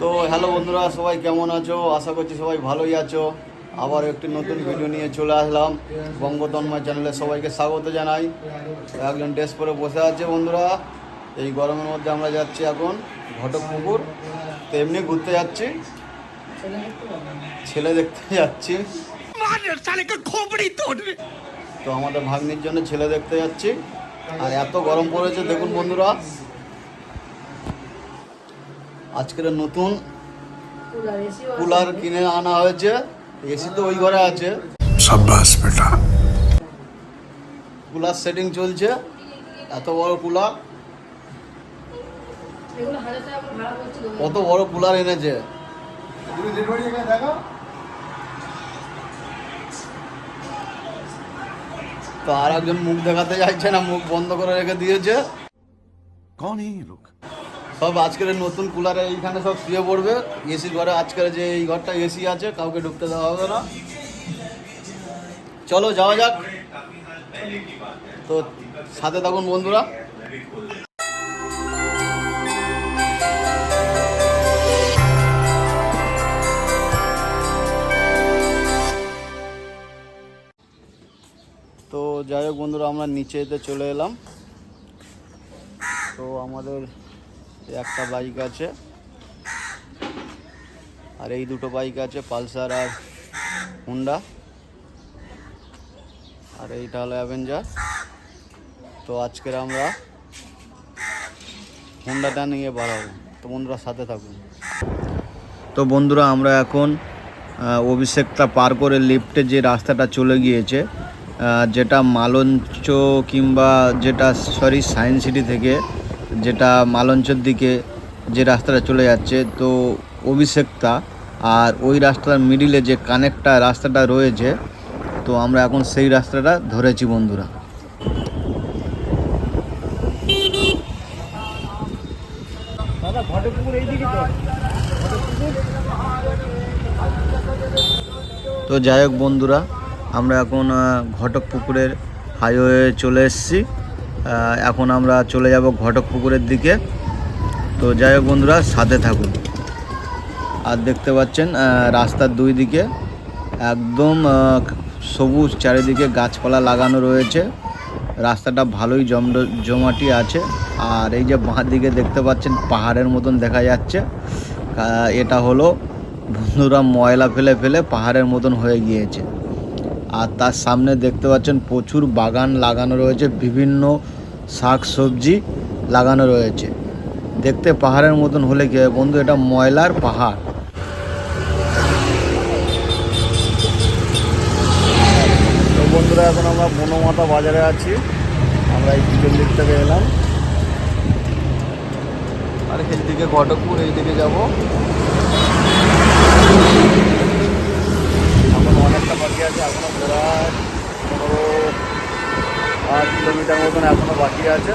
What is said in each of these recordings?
তো হ্যালো বন্ধুরা, সবাই কেমন আছো? আশা করছি সবাই ভালোই আছো। আবার একটি নতুন ভিডিও নিয়ে চলে আসলাম। বঙ্গতন্ময় চ্যানেলে সবাইকে স্বাগত জানাই। একজন ড্রেস পরে বসে আছে বন্ধুরা। এই গরমের মধ্যে আমরা যাচ্ছি এখন ঘটকপুকুর। তো এমনি ঘুরতে যাচ্ছি। ছেলে দেখতে যাচ্ছি। তো আমাদের ভাগ্নির জন্য ছেলে দেখতে যাচ্ছি। আর এত গরম পড়েছে, দেখুন বন্ধুরা। আজকের নতুন কুলার কিনে আনা হয়েছে। এসি তো ওই ঘরে আছে। সাব্বাস বেটা। কুলার সেটিং চলছে। এত বড় কুলার। কত বড় কুলার এনেছে। তো আর একজন মুখ দেখাতে চাইছে না মুখ বন্ধ করে রেখে দিয়েছে। কোন লোক সব আজকের নতুন কুলারে এইখানে সব শুয়ে পড়বে। এসি ঘরে আজকের যে এই ঘরটা এসি আছে, কাউকে ঢুকতে দেওয়া হবে না। চলো, যাওয়া যাক। তো সাথে থাকুন বন্ধুরা। তো যাই হোক বন্ধুরা, আমরা নিচেতে চলে এলাম। তো আমাদের একটা বাইক আছে। আর এই দুটো বাইক আছে পালসার আর হুন্ডা আর এইটা হলো অ্যাভেঞ্জার তো আজকের আমরা হুন্ডাটা নিয়ে বাড়াবো। তো বন্ধুরা সাথে থাকুন। তো বন্ধুরা আমরা এখন অভিষেকটা পার করে লিফটে যে রাস্তাটা চলে গিয়েছে যেটা মালঞ্চ কিংবা যেটা সরি সায়েন্স সিটি থেকে যেটা মালঞ্চের দিকে যে রাস্তাটা চলে যাচ্ছে তো অভিষেকটা আর ওই রাস্তার মিডিলে যে কানেক্টটা রাস্তাটা রয়েছে তো আমরা এখন সেই রাস্তাটা ধরেছি বন্ধুরা। তো। যাই হোক বন্ধুরা আমরা এখন ঘটক পুকুরের হাইওয়ে চলে এসেছি। এখন আমরা চলে যাব ঘটক পুকুরের দিকে। তো যাই হোক বন্ধুরা, সাথে থাকুন। আর দেখতে পাচ্ছেন রাস্তার দুই দিকে একদম সবুজ চারিদিকে গাছপালা লাগানো রয়েছে। রাস্তাটা ভালোই জম জমাটি আছে। আর এই যে বাঁ দিকে দেখতে পাচ্ছেন, পাহাড়ের মতন দেখা যাচ্ছে। এটা হলো বন্ধুরা ময়লা ফেলে ফেলে পাহাড়ের মতন হয়ে গিয়েছে। আর তার সামনে দেখতে পাচ্ছেন, প্রচুর বাগান লাগানো রয়েছে। বিভিন্ন শাক সবজি লাগানো রয়েছে। দেখতে পাহাড়ের মতন হলে কি হয় বন্ধু? এটা ময়লার পাহাড়। তো বন্ধুরা, এখন আমরা বনমাতা বাজারে আছি। আমরা এই পিছন দিক থেকে এলাম। আর দিকে ঘটকপুর এই দিকে যাব। এখন অনেকটা বাকি আছে, এখনও পনেরো আট কিলোমিটার মতন এখনও বাকি আছে।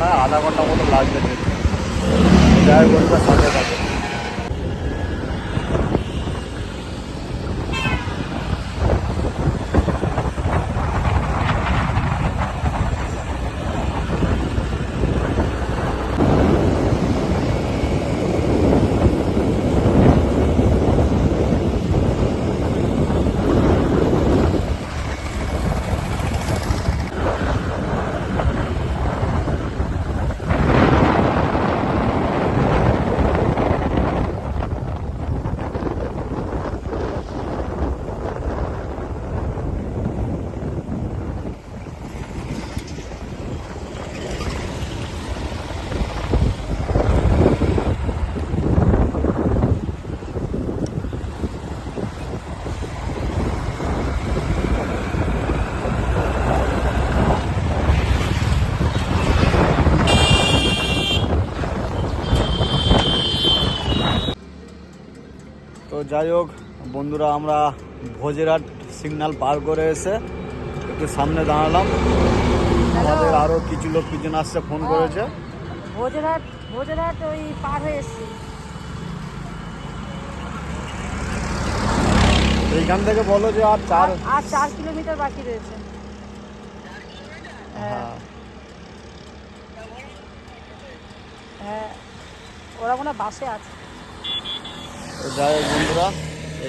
না আধা ঘণ্টা মতো লাগবে যাই বলবে সাথে থাকে যাই হোক বন্ধুরা আমরা ভোজেরহাট সিগন্যাল পার করে এসে একটু সামনে দাঁড়ালাম। আমাদের আরও কিছু লোক পিছনে আসছে ফোন করেছে। ভোজরাট ভোজরাট ওই পার হয়ে এসছি। এইখান থেকে বলো যে আর চার আর- চার কিলোমিটার বাকি রয়েছে। হ্যাঁ। হ্যাঁ ওরা কোনো বাসে আছে। যাই বন্ধুরা,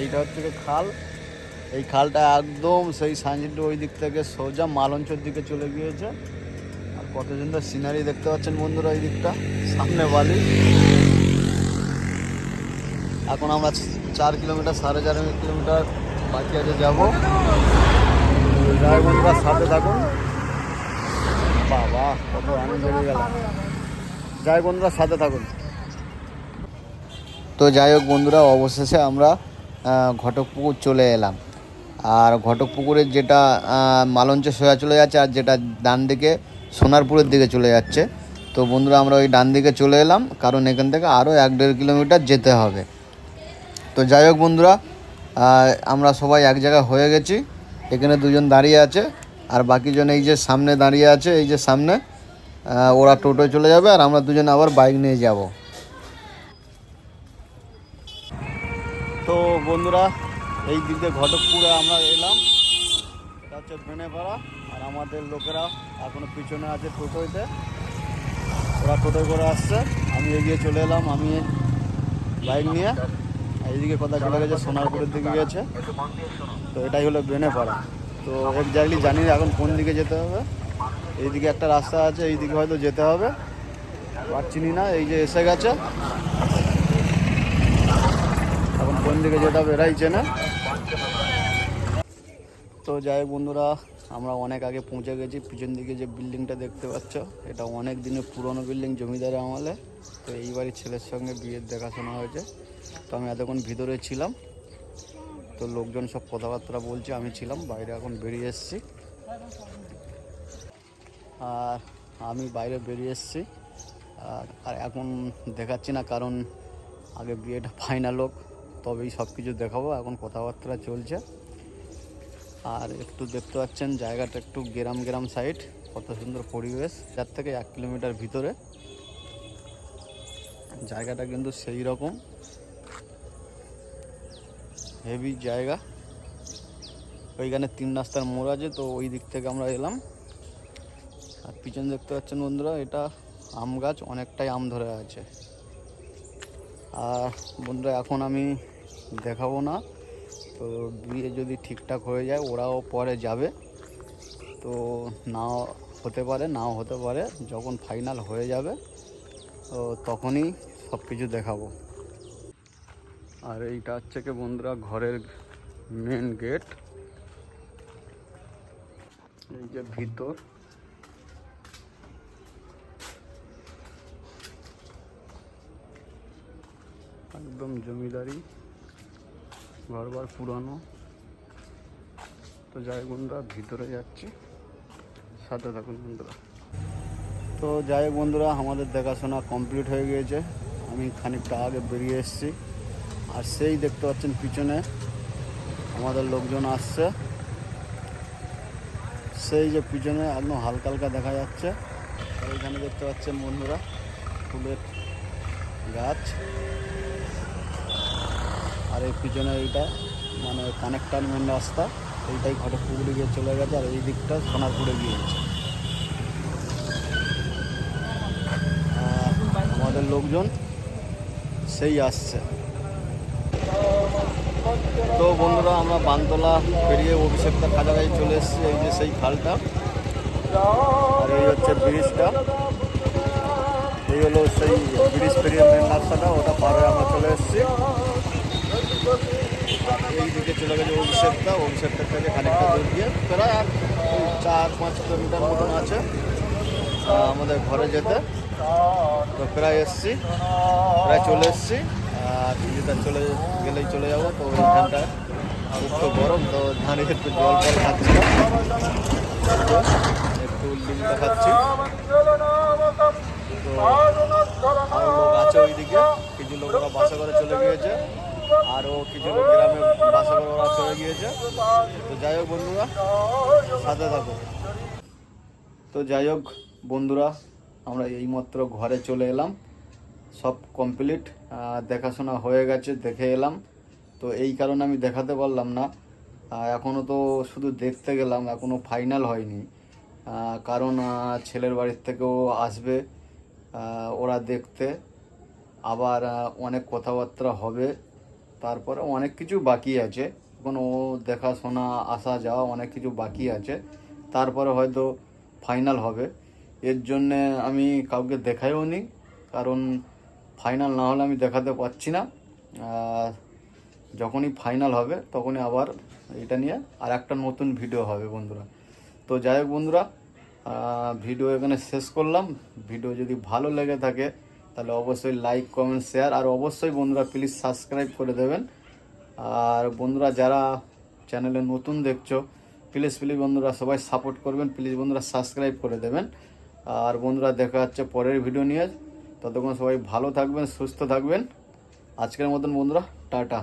এইটা হচ্ছে খাল। এই খালটা একদম সেই সানজিটি ওই দিক থেকে সোজা মালঞ্চর দিকে চলে গিয়েছে। আর কত সুন্দর সিনারি দেখতে পাচ্ছেন বন্ধুরা এই দিকটা? সামনে বালি। এখন আমরা চার কিলোমিটার, সাড়ে চার কিলোমিটার বাকি আছে, যাব। বন্ধুরা, সাথে থাকুন। বাবা, কত আনন্দ হয়ে গেল। বন্ধুরা, সাথে থাকুন। তো যাই হোক বন্ধুরা, অবশেষে আমরা ঘটকপুকুর চলে এলাম। আর ঘটকপুকুরের যেটা মালঞ্চে সোয়া চলে যাচ্ছে আর যেটা ডান দিকে সোনারপুরের দিকে চলে যাচ্ছে। তো বন্ধুরা, আমরা ওই ডান দিকে চলে এলাম, কারণ এখান থেকে আরও এক দেড় কিলোমিটার যেতে হবে। তো যাই হোক বন্ধুরা আমরা সবাই এক জায়গায় হয়ে গেছি। এখানে দুজন দাঁড়িয়ে আছে, আর বাকিজন এই যে সামনে দাঁড়িয়ে আছে, এই যে সামনে ওরা টোটোয় চলে যাবে, আর আমরা দুজন আবার বাইক নিয়ে যাব। বন্ধুরা, এই দিক দিয়ে ঘটকপুরে আমরা এলাম। এটা হচ্ছে বেনেপাড়া, আর আমাদের লোকেরা এখনও পিছনে আছে টোটোইতে ওরা টোটোয় করে আসছে, আমি এগিয়ে চলে এলাম, আমি বাইক নিয়ে। এইদিকে কথা চলে গেছে, সোনারপুরের দিকে গেছে। তো এটাই হলো বেনেপাড়া। তো এক্স্যাক্টলি জানি না এখন কোন দিকে যেতে হবে। এইদিকে একটা রাস্তা আছে, এইদিকে হয়তো যেতে হবে। আর চিনি না, এই যে এসে গেছে। এখন কোন দিকে যেটা হবে না? তো যাই বন্ধুরা, আমরা অনেক আগে পৌঁছে গেছি। পিছন দিকে যে বিল্ডিংটা দেখতে পাচ্ছ, এটা অনেক দিনের পুরনো বিল্ডিং জমিদারের আমলে। তো এই বাড়ির ছেলের সঙ্গে বিয়ের দেখাশোনা হয়েছে। তো আমি এতক্ষণ ভিতরে ছিলাম। তো লোকজন সব কথাবার্তা বলছে, আমি ছিলাম, বাইরে এখন বেরিয়ে এসেছি। আর আমি বাইরে বেরিয়ে এসেছি। আর এখন দেখাচ্ছি না, কারণ আগে বিয়েটা ফাইনাল হোক। তবেই সব কিছু দেখাবো, এখন কথাবার্তা চলছে। আর একটু দেখতে পাচ্ছেন, জায়গাটা একটু গ্রাম গ্রাম সাইড কত সুন্দর পরিবেশ, যার থেকে এক কিলোমিটার ভিতরে। জায়গাটা কিন্তু সেই রকম। হেভি জায়গা। ওইখানে তিন রাস্তার মোড় আছে, তো ওই দিক থেকে আমরা এলাম। আর পিছনে দেখতে পাচ্ছেন বন্ধুরা, এটা আম গাছ, অনেকটাই আম ধরে আছে। আর বন্ধুরা, এখন আমি দেখাবো না। তো বিয়ে যদি ঠিকঠাক হয়ে যায়, ওরাও পরে যাবে। তো নাও হতে পারে, নাও হতে পারে, যখন ফাইনাল হয়ে যাবে, তো তখনই সব কিছু দেখাবো। আর এইটা হচ্ছে কি বন্ধুরা, ঘরের মেন গেট এই যে ভিতর। একদম জমিদারি। ঘরবার পুরানো। তো যাই বন্ধুরা, ভিতরে যাচ্ছি। সাথে থাকুন বন্ধুরা। তো যাই বন্ধুরা, আমাদের দেখাশোনা কমপ্লিট হয়ে গিয়েছে। আমি খানিকটা আগে বেরিয়ে এসেছি। আর সেই দেখতে পাচ্ছেন পিছনে আমাদের লোকজন আসছে। সেই যে পিছনে একদম হালকা হালকা দেখা যাচ্ছে। এখানে দেখতে পাচ্ছেন বন্ধুরা, ফুলের গাছ। পিছনে এইটা মানে কানেক্টার মেন রাস্তা, এইটাই ঘটকপুকুরে গিয়ে চলে গেছে আর এই দিকটা সোনারপুরে গিয়েছে। আর আমাদের লোকজন সেই আসছে। তো বন্ধুরা, আমরা বানতলা পেরিয়ে অভিষেকটার কাছাকাছি চলে এসেছি, এই যে সেই খালটা। আর এই হচ্ছে ব্রিজটা। এই হলো সেই ব্রিজ পেরিয়ে মেন রাস্তাটা, ওটা পার আমরা চলে এসেছি। এই দিকে চলে গেছে অভিষেকটা অভিষেকটার থেকে খানিকটা দূর দিয়ে প্রায় আর চার পাঁচ কিলোমিটার মতন আছে আমাদের ঘরে যেতে। তো প্রায় এসছি, প্রায় চলে এসছি, আর কিছুটা চলে গেলেই চলে যাব। তো ওইখানটায় খুব তো গরম, তো দাঁড়িয়ে একটু জল ফল খাচ্ছি। একটু লিমটা খাচ্ছি। তো লোক আছে ওইদিকে, কিছু লোক ওরা বাসা করে চলে গিয়েছে। আরও কিছু লোক গ্রামে বাসা করে ওরা চলে গিয়েছে। তো যাই হোক বন্ধুরা, সাথে থাকো। তো যাই হোক বন্ধুরা, আমরা এইমাত্র ঘরে চলে এলাম। সব কমপ্লিট দেখাশোনা হয়ে গেছে, দেখে এলাম। তো এই কারণে আমি দেখাতে পারলাম না। এখনও তো শুধু দেখতে গেলাম, এখনও ফাইনাল হয়নি। কারণ ছেলের বাড়ির থেকেও আসবে ওরা দেখতে। আবার অনেক কথাবার্তা হবে। তারপরে অনেক কিছু বাকি আছে। এখনও দেখাশোনা, আসা যাওয়া অনেক কিছু বাকি আছে। তারপরে হয়তো ফাইনাল হবে। এর জন্যে আমি কাউকে দেখাইও নি। কারণ ফাইনাল না হলে আমি দেখাতে পারছি না। যখনই ফাইনাল হবে, তখনই আবার এটা নিয়ে আর একটা নতুন ভিডিও হবে বন্ধুরা। তো যাই হোক বন্ধুরা ভিডিও এখানে শেষ করলাম। ভিডিও যদি ভালো লেগে থাকে তাহলে অবশ্যই লাইক কমেন্ট শেয়ার আর অবশ্যই বন্ধুরা প্লিজ সাবস্ক্রাইব করে দেবেন। আর বন্ধুরা যারা চ্যানেলে নতুন দেখছ প্লিজ প্লিজ বন্ধুরা সবাই সাপোর্ট করবেন প্লিজ বন্ধুরা সাবস্ক্রাইব করে দেবেন। আর বন্ধুরা দেখা যাচ্ছে পরের ভিডিও নিয়ে। ততক্ষণ সবাই ভালো থাকবেন, সুস্থ থাকবেন। আজকের মতন বন্ধুরা, টাটা।